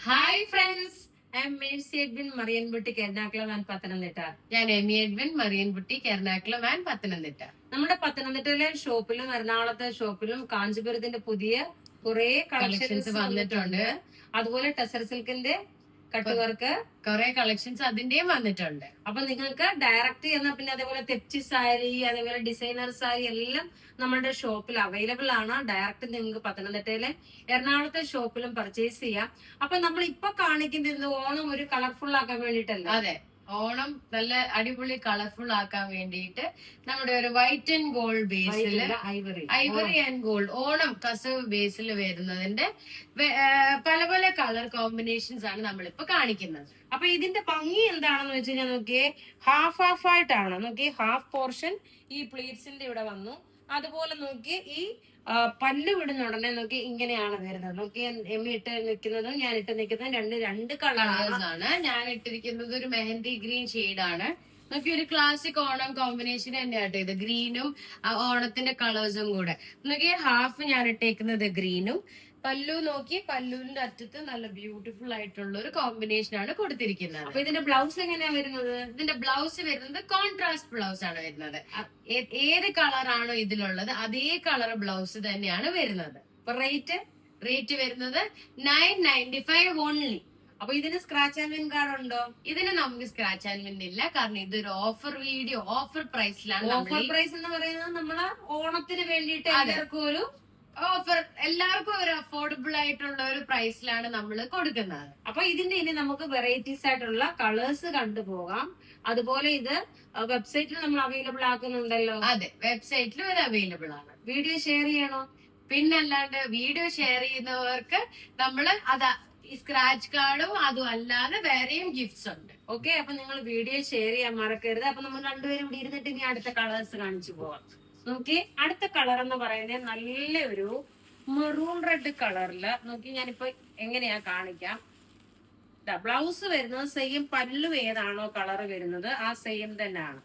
Hi friends I am Mercy Edwin മറിയൻപുട്ടിക്ക് Ernakulam and Pathanamthitta ഞാൻ Amy Edwin Mariyankutty Ernakulam and Pathanamthitta നമ്മുടെ പത്തനംതിട്ടയിലെ ഷോപ്പിലും എറണാകുളത്തെ ഷോപ്പിലും കാഞ്ചിപുരത്തിന്റെ പുതിയ കുറെ കളക്ഷൻസ് വന്നിട്ടുണ്ട്. അതുപോലെ ടെസർ സിൽക്കിന്റെ കട്ട് വർക്ക് കുറെ കളക്ഷൻസ് അതിന്റെയും വന്നിട്ടുണ്ട്. അപ്പൊ നിങ്ങൾക്ക് ഡയറക്റ്റ് ചെയ്യുന്ന പിന്നെ അതേപോലെ തെച്ചി സാരി അതേപോലെ ഡിസൈനർ സാരി എല്ലാം നമ്മുടെ ഷോപ്പിൽ അവൈലബിൾ ആണ്. ഡയറക്റ്റ് നിങ്ങൾക്ക് പത്തനംതിട്ടയിലെ എറണാകുളത്തെ ഷോപ്പിലും പർച്ചേസ് ചെയ്യാം. അപ്പൊ നമ്മൾ ഇപ്പൊ കാണിക്കുന്നത് ഓണം ഒരു കളർഫുൾ ആക്കാൻ വേണ്ടിട്ടല്ല അതെ. ഓണം നല്ല അടിപൊളി കളർഫുൾ ആക്കാൻ വേണ്ടിയിട്ട് നമ്മുടെ ഒരു white and gold Basil ivory ivory and gold Onam കസവ് ബേസിൽ വരുന്നതിന്റെ പല പല കളർ കോമ്പിനേഷൻസ് ആണ് നമ്മളിപ്പോ കാണിക്കുന്നത്. അപ്പൊ ഇതിന്റെ ഭംഗി എന്താണെന്ന് വെച്ച് കഴിഞ്ഞാൽ നോക്കിയേ ഹാഫ് ഹാഫ് ആയിട്ടാണ്. നോക്കിയേ ഹാഫ് പോർഷൻ ഈ പ്ലേറ്റ്സിന്റെ ഇവിടെ വന്നു. അതുപോലെ നോക്കി ഈ പല്ലു വിടുന്ന ഉടനെ നോക്കി ഇങ്ങനെയാണ് വരുന്നത്. നോക്കി എമ്മി ഇട്ട് നിൽക്കുന്നതും ഞാൻ ഇട്ട് നിൽക്കുന്നതും രണ്ട് രണ്ട് കളേഴ്സ് ആണ്. ഞാൻ ഇട്ടിരിക്കുന്നത് ഒരു മെഹന്തി ഗ്രീൻ ആണ്. നോക്കി ഒരു ക്ലാസിക് ഓണം കോമ്പിനേഷൻ തന്നെയാട്ടോ ഇത്. ഗ്രീനും ഓണത്തിന്റെ കളേഴ്സും കൂടെ. നോക്കി ഹാഫ് ഞാൻ ഇട്ടേക്കുന്നത് ഗ്രീനും പല്ലു നോക്കി പല്ലുവിന്റെ അറ്റത്ത് നല്ല ബ്യൂട്ടിഫുൾ ആയിട്ടുള്ള ഒരു കോമ്പിനേഷൻ ആണ് കൊടുത്തിരിക്കുന്നത്. അപ്പൊ ഇതിന്റെ ബ്ലൗസ് എങ്ങനെയാ വരുന്നത്? ഇതിന്റെ ബ്ലൗസ് വരുന്നത് കോൺട്രാസ്റ്റ് ബ്ലൗസ് ആണ് വരുന്നത്. ഏത് കളറാണോ ഇതിലുള്ളത് അതേ കളർ ബ്ലൗസ് തന്നെയാണ് വരുന്നത്. അപ്പൊ റേറ്റ് റേറ്റ് വരുന്നത് നയൻ നയന്റി ഫൈവ് ഓൺലി അപ്പൊ ഇതിന് സ്ക്രാച്ച് ആൻഡ് വിൻ കാർഡ് ഉണ്ടോ? ഇതിന് നമുക്ക് സ്ക്രാച്ച് ആൻഡ് വിൻ ഇല്ല. കാരണം ഇതൊരു ഓഫർ വീഡിയോ ഓഫർ പ്രൈസിലാണ് ഓഫർ പ്രൈസ് എന്ന് പറയുന്നത് നമ്മൾ ഓണത്തിന് വേണ്ടിയിട്ട്. എല്ലാവർക്കും ഒരു ഓഫർ എല്ലാവർക്കും ഒരു അഫോർഡബിൾ ആയിട്ടുള്ള ഒരു പ്രൈസിലാണ് നമ്മൾ കൊടുക്കുന്നത്. അപ്പൊ ഇതിന്റെ ഇനി നമുക്ക് വെറൈറ്റീസ് ആയിട്ടുള്ള കളേഴ്സ് കണ്ടുപോകാം. അതുപോലെ ഇത് വെബ്സൈറ്റിൽ നമ്മൾ അവൈലബിൾ ആക്കുന്നുണ്ടല്ലോ. അതെ വെബ്സൈറ്റിലും ഇത് അവൈലബിൾ ആണ്. വീഡിയോ ഷെയർ ചെയ്യണോ? പിന്നല്ലാണ്ട് വീഡിയോ ഷെയർ ചെയ്യുന്നവർക്ക് നമ്മൾ അത് സ്ക്രാച്ച് കാർഡും അതും അല്ലാതെ വേറെയും ഗിഫ്റ്റ്സ് ഉണ്ട്. ഓക്കെ അപ്പൊ നിങ്ങൾ വീഡിയോ ഷെയർ ചെയ്യാൻ മറക്കരുത്. അപ്പൊ നമ്മൾ രണ്ടുപേരും ഇവിടെ ഇരുന്നിട്ട് ഇനി അടുത്ത കളേഴ്സ് കാണിച്ചു പോവാം. നോക്കി അടുത്ത കളർ എന്ന് പറയുന്നത് നല്ല ഒരു മെറൂൺ റെഡ് കളറിൽ നോക്കി ഞാനിപ്പോ എങ്ങനെയാ കാണിക്കാം. ബ്ലൗസ് വരുന്നത് സെയിം പല്ലു ഏതാണോ കളർ വരുന്നത് ആ സെയിം തന്നെയാണ്.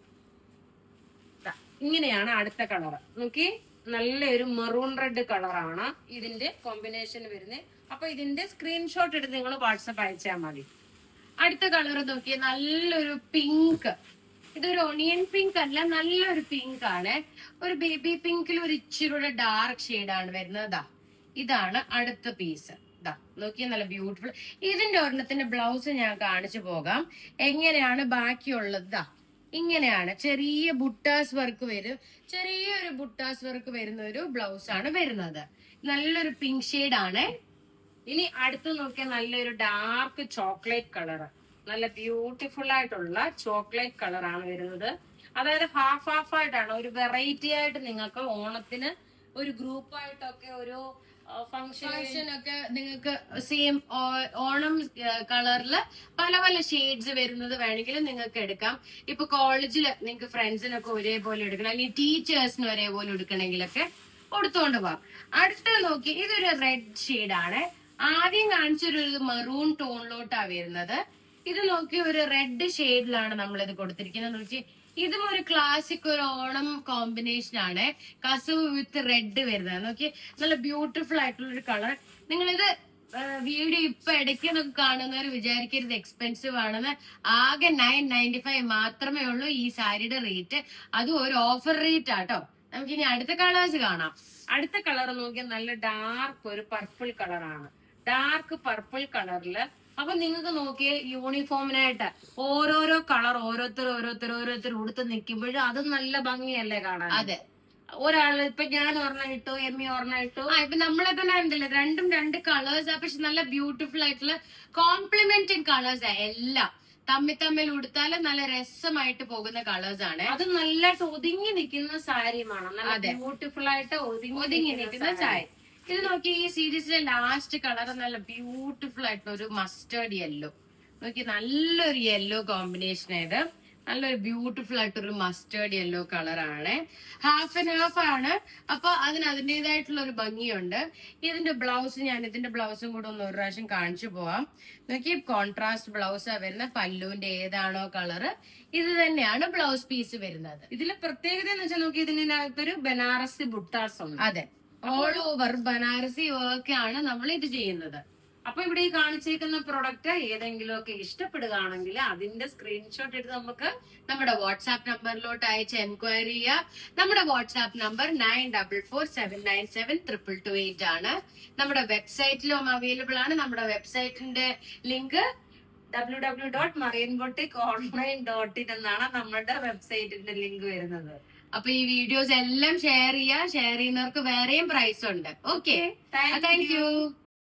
ഇങ്ങനെയാണ് അടുത്ത കളർ നോക്കി നല്ലൊരു മെറൂൺ റെഡ് കളറാണ് ഇതിന്റെ കോമ്പിനേഷൻ വരുന്നത്. അപ്പൊ ഇതിന്റെ സ്ക്രീൻഷോട്ട് എടുത്ത് നിങ്ങൾ വാട്സപ്പ് അയച്ചാൽ മതി. അടുത്ത കളർ നോക്കിയേ നല്ലൊരു പിങ്ക് ഇതൊരു ഒണിയൻ പിങ്ക് അല്ല നല്ലൊരു പിങ്ക് ആണ്. ഒരു ബേബി പിങ്കിൽ ഒരു ഇച്ചിരി ഡാർക്ക് ഷെയ്ഡാണ് വരുന്നത്. ദാ ഇതാണ് അടുത്ത പീസ് ദാ നോക്കിയാൽ നല്ല ബ്യൂട്ടിഫുൾ ഇതിന്റെ ഒരെണ്ണത്തിന്റെ ബ്ലൗസ് ഞാൻ കാണിച്ചു പോകാം. എങ്ങനെയാണ് ബാക്കിയുള്ളത്? ദാ ഇങ്ങനെയാണ്. ചെറിയ ബുട്ടാസ് വർക്ക് വരും. ചെറിയൊരു ബുട്ടാസ് വർക്ക് വരുന്ന ഒരു ബ്ലൗസ് ആണ് വരുന്നത്. നല്ലൊരു പിങ്ക് ഷെയ്ഡ് ആണ്. ഇനി അടുത്ത് നോക്കിയാൽ നല്ലൊരു ഡാർക്ക് ചോക്ലേറ്റ് കളർ നല്ല ബ്യൂട്ടിഫുൾ ആയിട്ടുള്ള ചോക്ലേറ്റ് കളറാണ് വരുന്നത്. അതായത് ഹാഫ് ഹാഫ് ആയിട്ടാണ് ഒരു വെറൈറ്റി ആയിട്ട് നിങ്ങൾക്ക് ഓണത്തിന് ഒരു ഗ്രൂപ്പ് ആയിട്ടൊക്കെ ഒരു ഫംഗ്ഷൻ ഒക്കെ നിങ്ങൾക്ക് സെയിം ഓണം കളറിൽ പല പല ഷെയ്ഡ്സ് വരുന്നത് വേണമെങ്കിലും നിങ്ങൾക്ക് എടുക്കാം. ഇപ്പൊ കോളേജിൽ നിങ്ങൾക്ക് ഫ്രണ്ട്സിനൊക്കെ ഒരേപോലെ എടുക്കണം അല്ലെങ്കിൽ ടീച്ചേഴ്സിന് ഒരേപോലെ എടുക്കണമെങ്കിലൊക്കെ കൊടുത്തോണ്ട് പോവാം. അടുത്ത നോക്കി ഇതൊരു റെഡ് ഷെയ്ഡാണ് ആദ്യം കാണിച്ചൊരു മെറൂൺ ടോണിലോട്ടാണ് വരുന്നത്. ഇത് നോക്കി ഒരു റെഡ് ഷെയ്ഡിലാണ് നമ്മൾ ഇത് കൊടുത്തിരിക്കുന്നത് നോക്കി ഇതും ഒരു ക്ലാസിക് ഒരു ഓണം കോമ്പിനേഷൻ ആണ്. കസവ് വിത്ത് റെഡ് വരുന്നത്. നോക്കി നല്ല ബ്യൂട്ടിഫുൾ ആയിട്ടുള്ള ഒരു കളർ നിങ്ങളിത് വീഡിയോ ഇപ്പൊ ഇടയ്ക്ക് നമുക്ക് കാണുന്നവർ വിചാരിക്കരുത് എക്സ്പെൻസീവ് ആണെന്ന്. ആകെ നയൻ നയന്റി ഫൈവ് മാത്രമേ ഉള്ളൂ ഈ സാരിയുടെ റേറ്റ് അതും ഒരു ഓഫർ റേറ്റ് ആട്ടോ. നമുക്ക് ഇനി അടുത്ത കളേഴ്സ് കാണാം. അടുത്ത കളർ നോക്കിയാൽ നല്ല ഡാർക്ക് ഒരു പർപ്പിൾ കളറാണ് ഡാർക്ക് പർപ്പിൾ കളറിൽ അപ്പൊ നിങ്ങൾക്ക് നോക്കിയാൽ യൂണിഫോമിനായിട്ട് ഓരോരോ കളർ ഓരോരുത്തർ ഓരോരുത്തർ ഓരോരുത്തർ ഉടുത്ത് നിൽക്കുമ്പോഴും അത് നല്ല ഭംഗിയല്ലേ കാണാൻ? അതെ. ഒരാൾ ഇപ്പൊ ഞാൻ ഒരെണ്ണം ഇട്ടു എമ്മി ഒരെണ്ണം ഇട്ടു. ആ ഇപ്പൊ നമ്മളെ തന്നെ ഉണ്ടല്ലോ രണ്ടും രണ്ട് കളേഴ്സ് ആ പക്ഷെ നല്ല ബ്യൂട്ടിഫുൾ ആയിട്ടുള്ള കോംപ്ലിമെന്റിങ് കളേഴ്സ് ആ എല്ലാം. തമ്മി തമ്മിൽ ഉടുത്താൽ നല്ല രസമായിട്ട് പോകുന്ന കളേഴ്സ് ആണ്. അത് നല്ല ഒതുങ്ങി നിൽക്കുന്ന സാരിയുമാണ്. നല്ല ബ്യൂട്ടിഫുൾ ആയിട്ട് ഒതുങ്ങി നിൽക്കുന്ന ചായ ഇത് നോക്കി ഈ സീരീസിലെ ലാസ്റ്റ് കളർ നല്ല ബ്യൂട്ടിഫുൾ ആയിട്ടുള്ള ഒരു മസ്റ്റേർഡ് യെല്ലോ നോക്കി നല്ലൊരു യെല്ലോ കോമ്പിനേഷൻ ആയത് നല്ലൊരു ബ്യൂട്ടിഫുൾ ആയിട്ടൊരു മസ്റ്റേർഡ് യെല്ലോ കളറാണ് ഹാഫ് ആൻഡ് ഹാഫ് ആണ്. അപ്പൊ അതിന് അതിന്റെതായിട്ടുള്ള ഒരു ഭംഗിയുണ്ട്. ഇതിന്റെ ബ്ലൗസ് ഞാൻ ഇതിന്റെ ബ്ലൗസും കൂടെ ഒന്ന് ഒരു പ്രാവശ്യം കാണിച്ചു പോവാം. നോക്കി കോൺട്രാസ്റ്റ് ബ്ലൗസാ വരുന്ന പല്ലുവിന്റെ ഏതാണോ കളറ് ഇത് തന്നെയാണ് ബ്ലൗസ് പീസ് വരുന്നത്. ഇതിൽ പ്രത്യേകത എന്ന് വെച്ചാൽ നോക്കി ഇതിനകത്തൊരു ബനാറസി ബുട്ടാസ് ഉണ്ട് അതെ. ഓൾ ഓവർ ബനാറസി വർക്ക് ആണ് നമ്മൾ ഇത് ചെയ്യുന്നത്. അപ്പൊ ഇവിടെ ഈ കാണിച്ചേക്കുന്ന പ്രൊഡക്റ്റ് ഏതെങ്കിലും ഒക്കെ ഇഷ്ടപ്പെടുകയാണെങ്കിൽ അതിന്റെ സ്ക്രീൻഷോട്ട് എടുത്ത് നമുക്ക് നമ്മുടെ വാട്സാപ്പ് നമ്പറിലോട്ട് അയച്ച് എൻക്വയറി ചെയ്യുക നമ്മുടെ WhatsApp number nine double four seven nine seven triple two eight ആണ്. നമ്മുടെ വെബ്സൈറ്റിലും അവൈലബിൾ ആണ്. നമ്മുടെ വെബ്സൈറ്റിന്റെ link W W dot Marian boutique online dot in എന്നാണ് നമ്മുടെ വെബ്സൈറ്റിന്റെ ലിങ്ക് വരുന്നത്. അപ്പൊ ഈ വീഡിയോസ് എല്ലാം ഷെയർ ചെയ്യുക ഷെയർ ചെയ്യുന്നവർക്ക് വേറെയും പ്രൈസ് ഉണ്ട്. Okay thank you